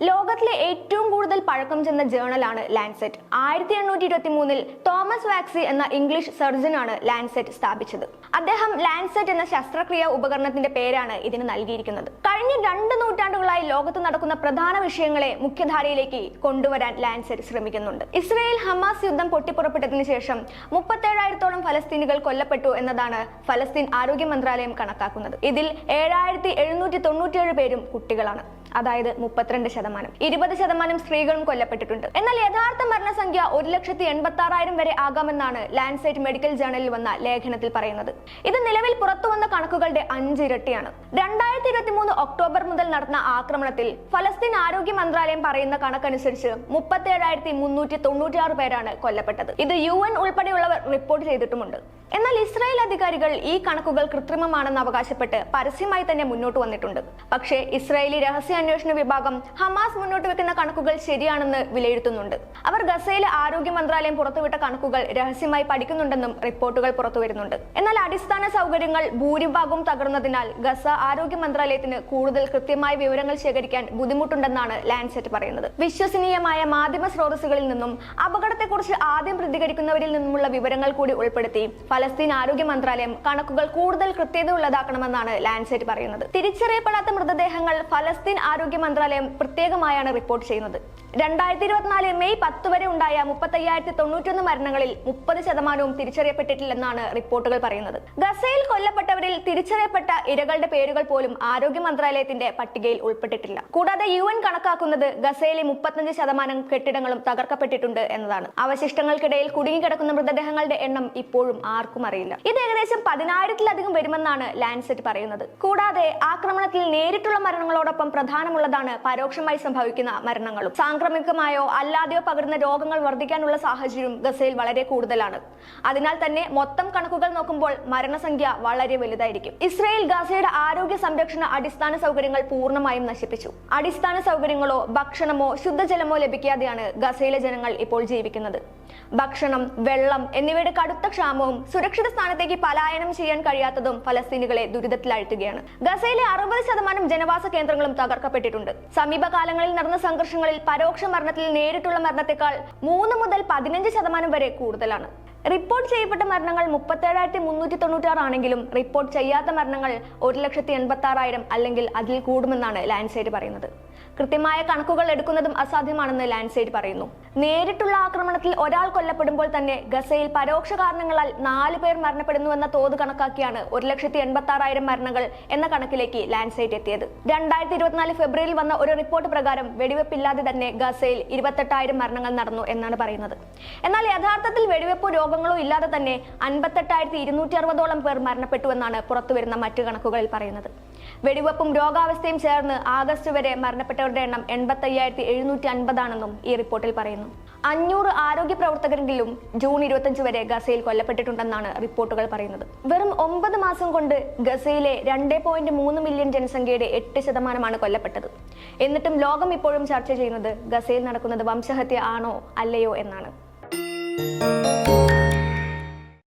ലോകത്തിലെ ഏറ്റവും കൂടുതൽ പഴക്കം ചെന്ന ജേണലാണ് ലാൻസെറ്റ് ആയിരത്തി എണ്ണൂറ്റി ഇരുപത്തി മൂന്നിൽ തോമസ് വാക്സി എന്ന ഇംഗ്ലീഷ് സർജനാണ് ലാൻസെറ്റ് സ്ഥാപിച്ചത്. അദ്ദേഹം ലാൻസെറ്റ് എന്ന ശസ്ത്രക്രിയ ഉപകരണത്തിന്റെ പേരാണ് ഇതിന് നൽകിയിരിക്കുന്നത്. കഴിഞ്ഞ രണ്ട് നൂറ്റാണ്ടുകളായി ലോകത്ത് നടക്കുന്ന പ്രധാന വിഷയങ്ങളെ മുഖ്യധാരയിലേക്ക് കൊണ്ടുവരാൻ ലാൻസർ ശ്രമിക്കുന്നുണ്ട്. ഇസ്രയേൽ ഹമാസ് യുദ്ധം പൊട്ടിപ്പുറപ്പെട്ടതിന് ശേഷം മുപ്പത്തേഴായിരത്തോളം ഫലസ്തീനികൾ കൊല്ലപ്പെട്ടു എന്നതാണ് ഫലസ്തീൻ ആരോഗ്യ മന്ത്രാലയം കണക്കാക്കുന്നത്. ഇതിൽ ഏഴായിരത്തി എഴുന്നൂറ്റി തൊണ്ണൂറ്റിയേഴ് പേരും കുട്ടികളാണ്. അതായത് മുപ്പത്തിരണ്ട് ശതമാനം. ഇരുപത് ശതമാനം സ്ത്രീകളും കൊല്ലപ്പെട്ടിട്ടുണ്ട്. എന്നാൽ യഥാർത്ഥ മരണസംഖ്യ ഒരു ലക്ഷത്തി എൺപത്തി ആറായിരം വരെ ആകാമെന്നാണ് ലാൻഡ്സൈറ്റ് മെഡിക്കൽ ജേണലിൽ വന്ന ലേഖനത്തിൽ പറയുന്നത്. ഇത് നിലവിൽ പുറത്തുവന്ന കണക്കുകളുടെ അഞ്ചിരട്ടിയാണ്. രണ്ടായിരത്തി ഇരുപത്തി മൂന്ന് ഒക്ടോബർ മുതൽ നടന്ന ആക്രമണത്തിൽ ഫലസ്തീൻ ആരോഗ്യ മന്ത്രാലയം പറയുന്ന കണക്കനുസരിച്ച് മുപ്പത്തി ഏഴായിരത്തി മുന്നൂറ്റി തൊണ്ണൂറ്റിയാറ് പേരാണ് കൊല്ലപ്പെട്ടത്. ഇത് യു എൻ ഉൾപ്പെടെയുള്ളവർ റിപ്പോർട്ട് ചെയ്തിട്ടുമുണ്ട്. എന്നാൽ ഇസ്രായേൽ അധികാരികൾ ഈ കണക്കുകൾ കൃത്രിമമാണെന്ന് അവകാശപ്പെട്ട് പരസ്യമായി തന്നെ മുന്നോട്ട് വന്നിട്ടുണ്ട്. പക്ഷേ ഇസ്രായേലി രഹസ്യാന്വേഷണ വിഭാഗം ഹമാസ് മുന്നോട്ട് വെക്കുന്ന കണക്കുകൾ ശരിയാണെന്ന് വിലയിരുത്തുന്നുണ്ട്. അവർ ഗസയിലെ ആരോഗ്യ മന്ത്രാലയം പുറത്തുവിട്ട കണക്കുകൾ രഹസ്യമായി പഠിക്കുന്നുണ്ടെന്നും റിപ്പോർട്ടുകൾ പുറത്തു വരുന്നുണ്ട് എന്നാൽ അടിസ്ഥാന സൗകര്യങ്ങൾ ഭൂരിഭാഗവും തകർന്നതിനാൽ ഗസ ആരോഗ്യ മന്ത്രാലയത്തിന് കൂടുതൽ കൃത്യമായ വിവരങ്ങൾ ശേഖരിക്കാൻ ബുദ്ധിമുട്ടുണ്ടെന്നാണ് ലാൻഡ്സെറ്റ് പറയുന്നത്. വിശ്വസനീയമായ മാധ്യമ സ്രോതസ്സുകളിൽ നിന്നും അപകടത്തെക്കുറിച്ച് ആദ്യം പ്രതികരിക്കുന്നവരിൽ നിന്നുമുള്ള വിവരങ്ങൾ കൂടി ഉൾപ്പെടുത്തി ഫലസ്തീൻ ആരോഗ്യ മന്ത്രാലയം കണക്കുകൾ കൂടുതൽ കൃത്യതയുള്ളതാക്കണമെന്നാണ് ലാൻഡ്സെറ്റ് പറയുന്നത്. തിരിച്ചറിയപ്പെടാത്ത മൃതദേഹങ്ങൾ ഫലസ്തീൻ ആരോഗ്യ മന്ത്രാലയം പ്രത്യേകമായാണ് റിപ്പോർട്ട് ചെയ്യുന്നത്. രണ്ടായിരത്തി ഇരുപത്തിനാല് മെയ് പത്ത് വരെ ഉണ്ടായ മുപ്പത്തയ്യായിരത്തി തൊണ്ണൂറ്റൊന്ന് മരണങ്ങളിൽ മുപ്പത് ശതമാനവും തിരിച്ചറിയപ്പെട്ടിട്ടില്ലെന്നാണ് റിപ്പോർട്ടുകൾ പറയുന്നത്. ഗസയിൽ കൊല്ലപ്പെട്ടവരിൽ തിരിച്ചറിയപ്പെട്ട ഇരകളുടെ പേരുകൾ പോലും ആരോഗ്യ മന്ത്രാലയത്തിന്റെ പട്ടികയിൽ ഉൾപ്പെട്ടിട്ടില്ല. കൂടാതെ യു എൻ കണക്കാക്കുന്നത് ഗസയിലെ മുപ്പത്തഞ്ച് ശതമാനം കെട്ടിടങ്ങളും തകർക്കപ്പെട്ടിട്ടുണ്ട് എന്നതാണ്. അവശിഷ്ടങ്ങൾക്കിടയിൽ കുടുങ്ങിക്കിടക്കുന്ന മൃതദേഹങ്ങളുടെ എണ്ണം ഇപ്പോഴും ആർക്കും അറിയില്ല. ഇത് ഏകദേശം പതിനായിരത്തിലധികം വരുമെന്നാണ് ലാൻസെറ്റ് പറയുന്നത്. കൂടാതെ ആക്രമണത്തിൽ നേരിട്ടുള്ള മരണങ്ങളോടൊപ്പം പ്രധാനമുള്ളതാണ് പരോക്ഷമായി സംഭവിക്കുന്ന മരണങ്ങളും. സാംക്രമികമായോ അല്ലാതെയോ പകരുന്ന രോഗങ്ങൾ വർദ്ധിക്കാനുള്ള സാഹചര്യം ഗസയിൽ വളരെ കൂടുതലാണ്. അതിനാൽ തന്നെ മൊത്തം കണക്കുകൾ നോക്കുമ്പോൾ മരണസംഖ്യ വളരെ വലുതായിരിക്കും. ഇസ്രയേൽ ഗസയുടെ ആരോഗ്യ സംരക്ഷണ അടിസ്ഥാന സൗകര്യങ്ങൾ പൂർണമായും നശിപ്പിച്ചു. അടിസ്ഥാന സൗകര്യങ്ങളോ ഭക്ഷണമോ ശുദ്ധജലമോ ലഭിക്കാതെയാണ് ഗസയിലെ ജനങ്ങൾ ഇപ്പോൾ ജീവിക്കുന്നത്. ഭക്ഷണം വെള്ളം എന്നിവയുടെ കടുത്ത ക്ഷാമവും സുരക്ഷിത സ്ഥാനത്തേക്ക് പലായനം ചെയ്യാൻ കഴിയാത്തതും ഫലസ്തീനുകളെ ദുരിതത്തിലാഴ്ത്തുകയാണ്. ഗസയിലെ അറുപത് ശതമാനം ജനവാസ കേന്ദ്രങ്ങളും തകർക്കപ്പെട്ടിട്ടുണ്ട്. സമീപകാലങ്ങളിൽ നടന്ന സംഘർഷങ്ങളിൽ പരോക്ഷ മരണത്തിൽ നേരിട്ടുള്ള മരണത്തെക്കാൾ മൂന്ന് മുതൽ പതിനഞ്ച് ശതമാനം വരെ കൂടുതലാണ്. റിപ്പോർട്ട് ചെയ്യപ്പെട്ട മരണങ്ങൾ മുപ്പത്തേഴായിരത്തി മുന്നൂറ്റി തൊണ്ണൂറ്റാറ് ആണെങ്കിലും റിപ്പോർട്ട് ചെയ്യാത്ത മരണങ്ങൾ ഒരു ലക്ഷത്തി എൺപത്തി ആറായിരം അല്ലെങ്കിൽ അതിൽ കൂടുമെന്നാണ് ലാൻഡ്സൈഡ് പറയുന്നത്. കൃത്യമായ കണക്കുകൾ എടുക്കുന്നതും അസാധ്യമാണെന്ന് ലാൻഡ്സൈഡ് പറയുന്നു. നേരിട്ടുള്ള ആക്രമണത്തിൽ ഒരാൾ കൊല്ലപ്പെടുമ്പോൾ തന്നെ ഗസയിൽ പരോക്ഷ കാരണങ്ങളാൽ നാല് പേർ മരണപ്പെടുന്നുവെന്ന തോത് കണക്കാക്കിയാണ് ഒരു ലക്ഷത്തി എൺപത്തി ആറായിരം മരണങ്ങൾ എന്ന കണക്കിലേക്ക് ലാൻഡ്സൈഡ് എത്തിയത്. രണ്ടായിരത്തി ഇരുപത്തിനാല് ഫെബ്രുവരിയിൽ വന്ന ഒരു റിപ്പോർട്ട് പ്രകാരം വെടിവെപ്പില്ലാതെ തന്നെ ഗസയിൽ ഇരുപത്തെട്ടായിരം മരണങ്ങൾ നടന്നു എന്നാണ് പറയുന്നത്. എന്നാൽ യഥാർത്ഥത്തിൽ വെടിവെപ്പോ രോഗങ്ങളോ ഇല്ലാതെ തന്നെ അൻപത്തെട്ടായിരത്തി ഇരുന്നൂറ്റി അറുപതോളം പേർ മരണപ്പെട്ടുവെന്നാണ് പുറത്തുവരുന്ന മറ്റു കണക്കുകളിൽ പറയുന്നത്. വെടിവെപ്പും രോഗാവസ്ഥയും ചേർന്ന് ആഗസ്റ്റ് വരെ മരണപ്പെട്ടവരുടെ എണ്ണം എൺപത്തയ്യായിരത്തി എഴുന്നൂറ്റി അൻപതാണെന്നും ഈ റിപ്പോർട്ടിൽ പറയുന്നു. അഞ്ഞൂറ് ആരോഗ്യ പ്രവർത്തകരെങ്കിലും ജൂൺ ഇരുപത്തഞ്ച് വരെ ഗസയിൽ കൊല്ലപ്പെട്ടിട്ടുണ്ടെന്നാണ് റിപ്പോർട്ടുകൾ പറയുന്നത്. വെറും ഒമ്പത് മാസം കൊണ്ട് ഗസയിലെ രണ്ട് പോയിന്റ് മൂന്ന് മില്യൺ ജനസംഖ്യയുടെ എട്ട് ശതമാനമാണ് കൊല്ലപ്പെട്ടത്. എന്നിട്ടും ലോകം ഇപ്പോഴും ചർച്ച ചെയ്യുന്നത് ഗസയിൽ നടക്കുന്നത് വംശഹത്യ ആണോ അല്ലയോ എന്നാണ്.